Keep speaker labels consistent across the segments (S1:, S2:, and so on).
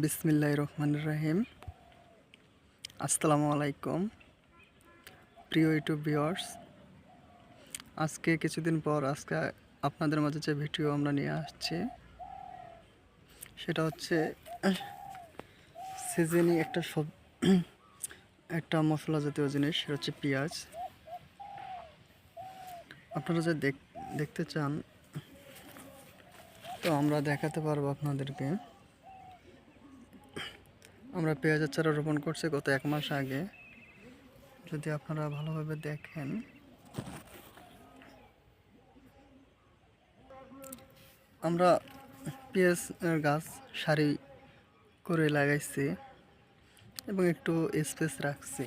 S1: বিসমিল্লাহ রহমান রাহিম। আসসালামু আলাইকুম, প্রিয় ইউটিউব ভিউয়ার্স। আজকে কিছুদিন পর আজকে আপনাদের মাঝে যে ভিডিও আমরা নিয়ে আসছি, সেটা হচ্ছে সিজনিং একটা সব একটা মশলা জাতীয় জিনিস, সেটা হচ্ছে পেঁয়াজ। আপনারা যে দেখ- দেখতে চান, তো আমরা দেখাতে পারব আপনাদেরকে। আমরা পেঁয়াজের চারা রোপণ করছি গত এক মাস আগে। যদি আপনারা ভালোভাবে দেখেন। আমরা পেঁয়াজ গাছ সারি করে লাগাইছি এবং একটু স্পেস রাখছি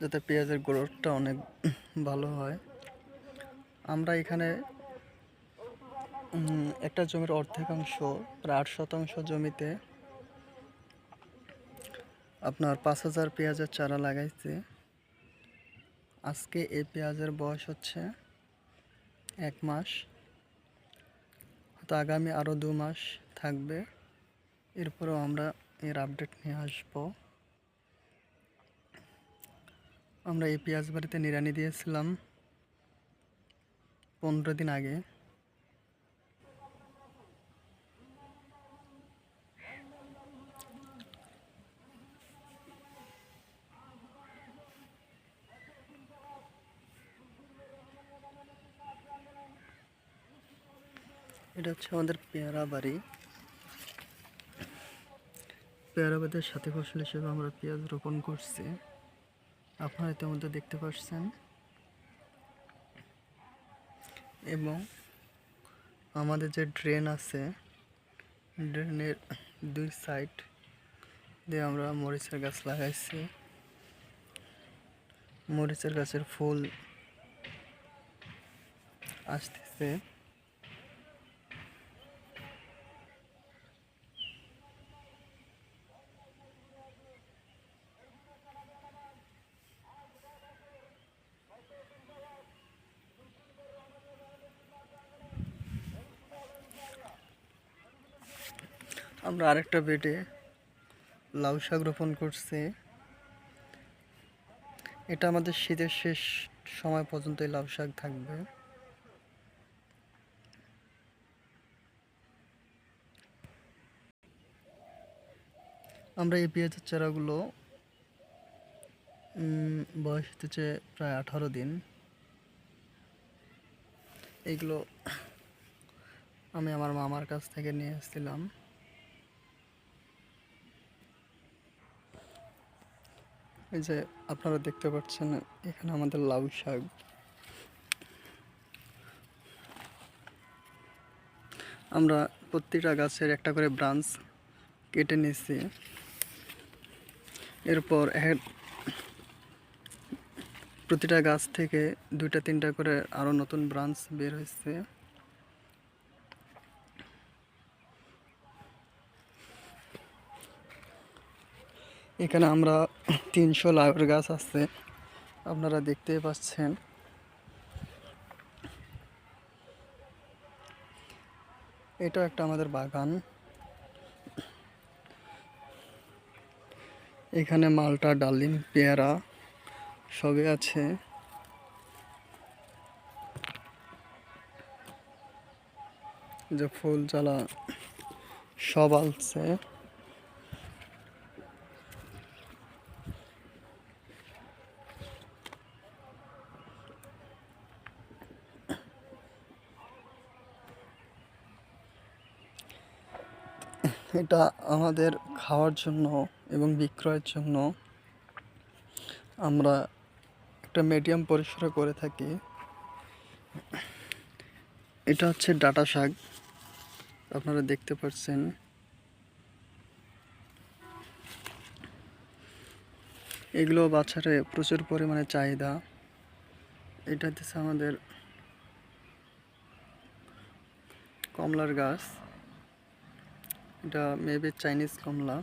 S1: যাতে পেঁয়াজের গ্রোথটা অনেক ভালো হয়। আমরা এখানে একটা জমির অর্ধেকাংশ, প্রায় আট শতাংশ জমিতে আপনার পাঁচ হাজার পেঁয়াজের চারা লাগাইছে। আজকে এই পেঁয়াজের বয়স হচ্ছে এক মাস। তো আগামী আরও দু মাস থাকবে। এরপরেও আমরা এর আপডেট নিয়ে আসব। আমরা এই পেঁয়াজ বাড়িতে নিড়ানি দিয়েছিলাম। পনেরো দিন আগে। এটা হচ্ছে আমাদের পেয়ারা বাড়ি। পেয়ারা বাড়ির সাথে ফসল হিসেবে আমরা পেঁয়াজ রোপণ করছি। আপনারা ইতিমধ্যে দেখতে পাচ্ছেন এবং আমাদের যে ড্রেন আছে, ড্রেনের দুই সাইড দিয়ে আমরা মরিচের গাছ লাগাইছি। মরিচের গাছের ফুল আসতেছে। আমরা আরেকটা বেডে লাউ শাক রোপণ করছি। এটা আমাদের শীতের শেষ সময় পর্যন্ত এই লাউ শাক থাকবে। আমরা এই পেঁয়াজের চারাগুলো বয়স হতেছে প্রায় আঠারো দিন। এইগুলো আমি আমার মামার কাছ থেকে নিয়ে এসেছিলাম এই যে আপনারা দেখতে পাচ্ছেন, এখানে আমাদের লাউ শাক। আমরা প্রত্যেকটা গাছের একটা করে ব্রাঞ্চ কেটে নিয়েছি। এরপর প্রতিটা গাছ থেকে দুইটা, তিনটা করে আরও নতুন ব্রাঞ্চ বের হয়েছে। এখানে আমরা তিনশো লাউয়ের গাছ আছে। আপনারা দেখতেই পাচ্ছেন। এটা একটা আমাদের বাগান। এখানে মালটা, ডালিম, পেয়ারা সবই আছে। যে ফুল জ্বালা সব আছে। এটা আমাদের খাওয়ার জন্য এবং বিক্রয়ের জন্য আমরা একটা মিডিয়াম পরিসরে করে থাকি। এটা হচ্ছে ডাটা শাক। আপনারা দেখতে পাচ্ছেন। এগুলো বাজারে প্রচুর পরিমাণে চাহিদা। এটা হচ্ছে আমাদের কমলার গাছ। এটা মেবি চাইনিজ কমলা।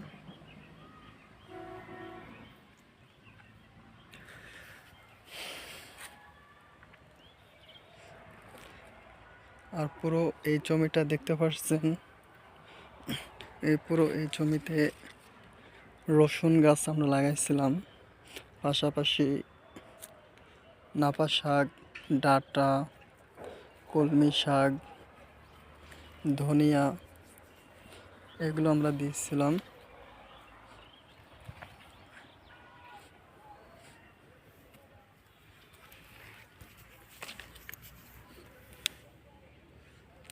S1: আর পুরো এই জমিটা দেখতে পাচ্ছেন। এই পুরো এই জমিতে রসুন গাছ আমরা লাগাইছিলাম। পাশাপাশি নাপা শাক, ডাঁটা, কলমি শাক, ধনিয়া। এগুলো আমরা দিয়েছিলাম।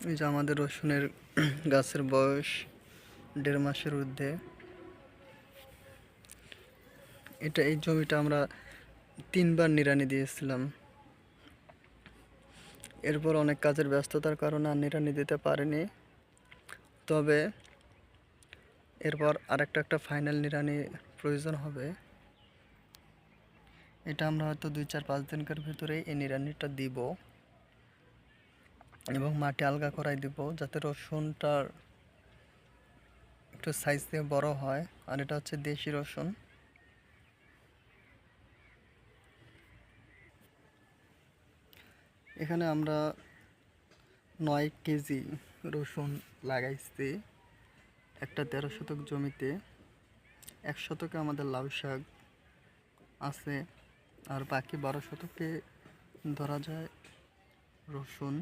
S1: এই যে আমাদের রসুনের গাছের বয়স দেড় মাসের ঊর্ধ্বে। এটা এই জমিটা আমরা তিনবার নিড়ানি দিয়েছিলাম। এরপর অনেক কাজের ব্যস্ততার কারণে আর নিড়ানি দিতে পারিনি। তবে এরপর আরেকটা একটা ফাইনাল নিড়ানি প্রয়োজন হবে। এটা আমরা হয়তো দুই চার পাঁচ দিনকার ভিতরে এই নিড়ানিটা দিব। এবং মাটি আলগা করাই দিব যাতে রসুনটার একটু সাইজ দিয়ে বড় হয়। আর এটা হচ্ছে দেশি রসুন। এখানে আমরা নয় কেজি রসুন লাগাইছি। একটা তেরো শতক জমিতে এক শতকে আমাদের লাউ শাক আছে, আর বাকি বারো শতকে ধরা যায় রসুন।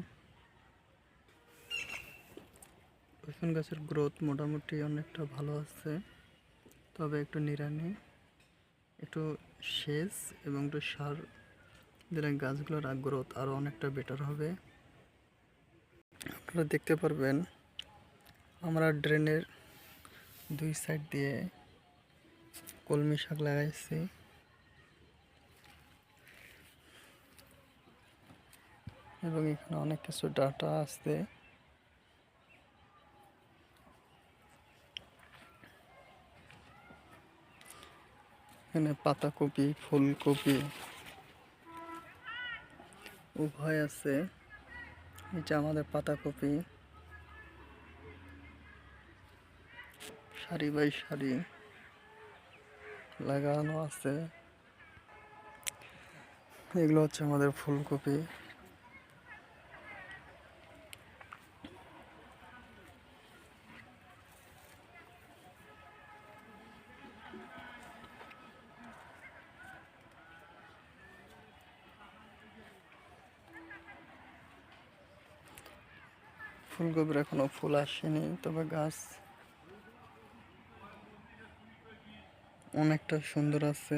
S1: রসুন গাছের গ্রোথ মোটামুটি অনেকটা ভালো আছে, তবে একটু নিরানি একটু সেচ এবং একটু সার দিলে গাছগুলোর গ্রোথ আরও অনেকটা বেটার হবে। আপনারা দেখতে পারবেন, আমরা ড্রেনের দুই সাইড দিয়ে কলমি শাক লাগাইছি। এবং এখানে অনেক কিছু ডাটা আছে। এখানে পাতাকপি, ফুলকপি উভয় আছে। এটা আমাদের পাতাকপি। সারি বাই সারি লাগানো আছে। এগুলো হচ্ছে আমাদের ফুলকপি। ফুলকপির এখনও ফুল আসেনি, তবে গাছ অনেকটা সুন্দর আছে।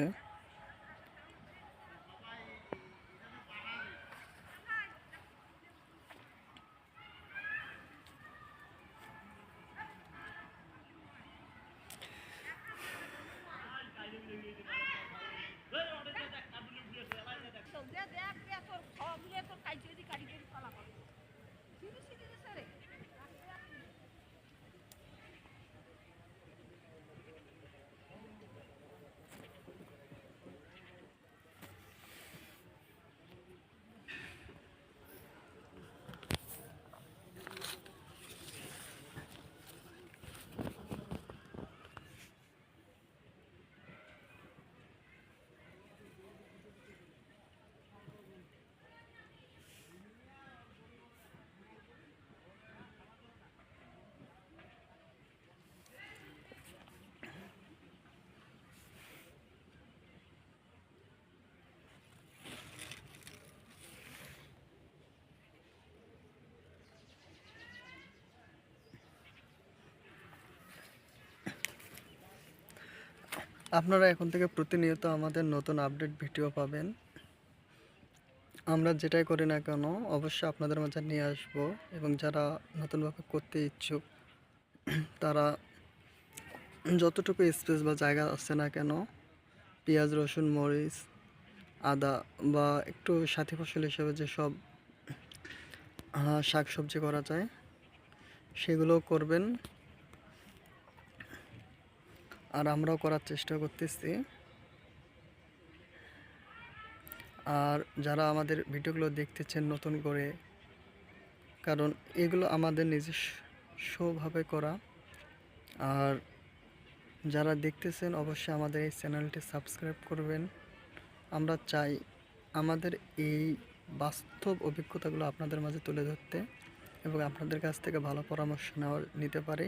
S1: আপনারা এখন থেকে প্রতিনিয়ত আমাদের নতুন আপডেট ভিডিও পাবেন। আমরা যেটাই করি না কেন, অবশ্যই আপনাদের মাঝে নিয়ে আসব এবং যারা নতুনভাবে করতে ইচ্ছুক, তারা যতটুকু স্পেস বা জায়গা আছে না কেন, পেঁয়াজ, রসুন, মরিচ, আদা বা একটু সাথী ফসল হিসেবে যেসব শাক সবজি করা যায় সেগুলো করবেন। আর আমরাও করার চেষ্টা করতেছি। আর যারা আমাদের ভিডিওগুলো দেখতেছেন নতুন করে, কারণ এগুলো আমাদের নিজস্বভাবে করা। আর যারা দেখতেছেন অবশ্যই আমাদের এই চ্যানেলটি সাবস্ক্রাইব করবেন। আমরা চাই আমাদের এই বাস্তব অভিজ্ঞতাগুলো আপনাদের মাঝে তুলে ধরতে এবং আপনাদের কাছ থেকে ভালো পরামর্শ নেওয়া নিতে পারি।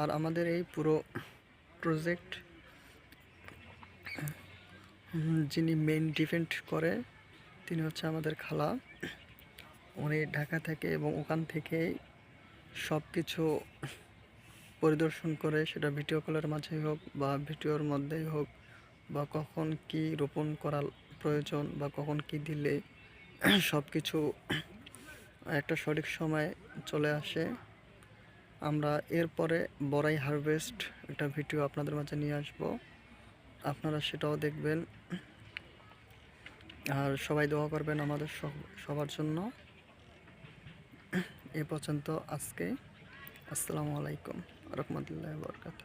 S1: আর আমাদের এই পুরো প্রজেক্ট যিনি মেইন ডিফেন্ড করে, তিনি হচ্ছে আমাদের খালা। উনি ঢাকা থেকে এবং ওখান থেকেই সব কিছু পরিদর্শন করে, সেটা ভিডিও কলের মাঝেই হোক বা ভিডিওর মধ্যেই হোক, বা কখন কি রোপণ করা প্রয়োজন বা কখন কি দিলে সব কিছু একটা সঠিক সময় চলে আসে। আমরা এরপরে বড়াই হারভেস্ট একটা ভিডিও আপনাদের মাঝে নিয়ে আসব। আপনারা সেটাও দেখবেন। আর সবাই দোয়া করবেন আমাদের সবার জন্য। এ পর্যন্ত আজকে। আসসালামু আলাইকুম। রহমতুল্লাহ বরকাত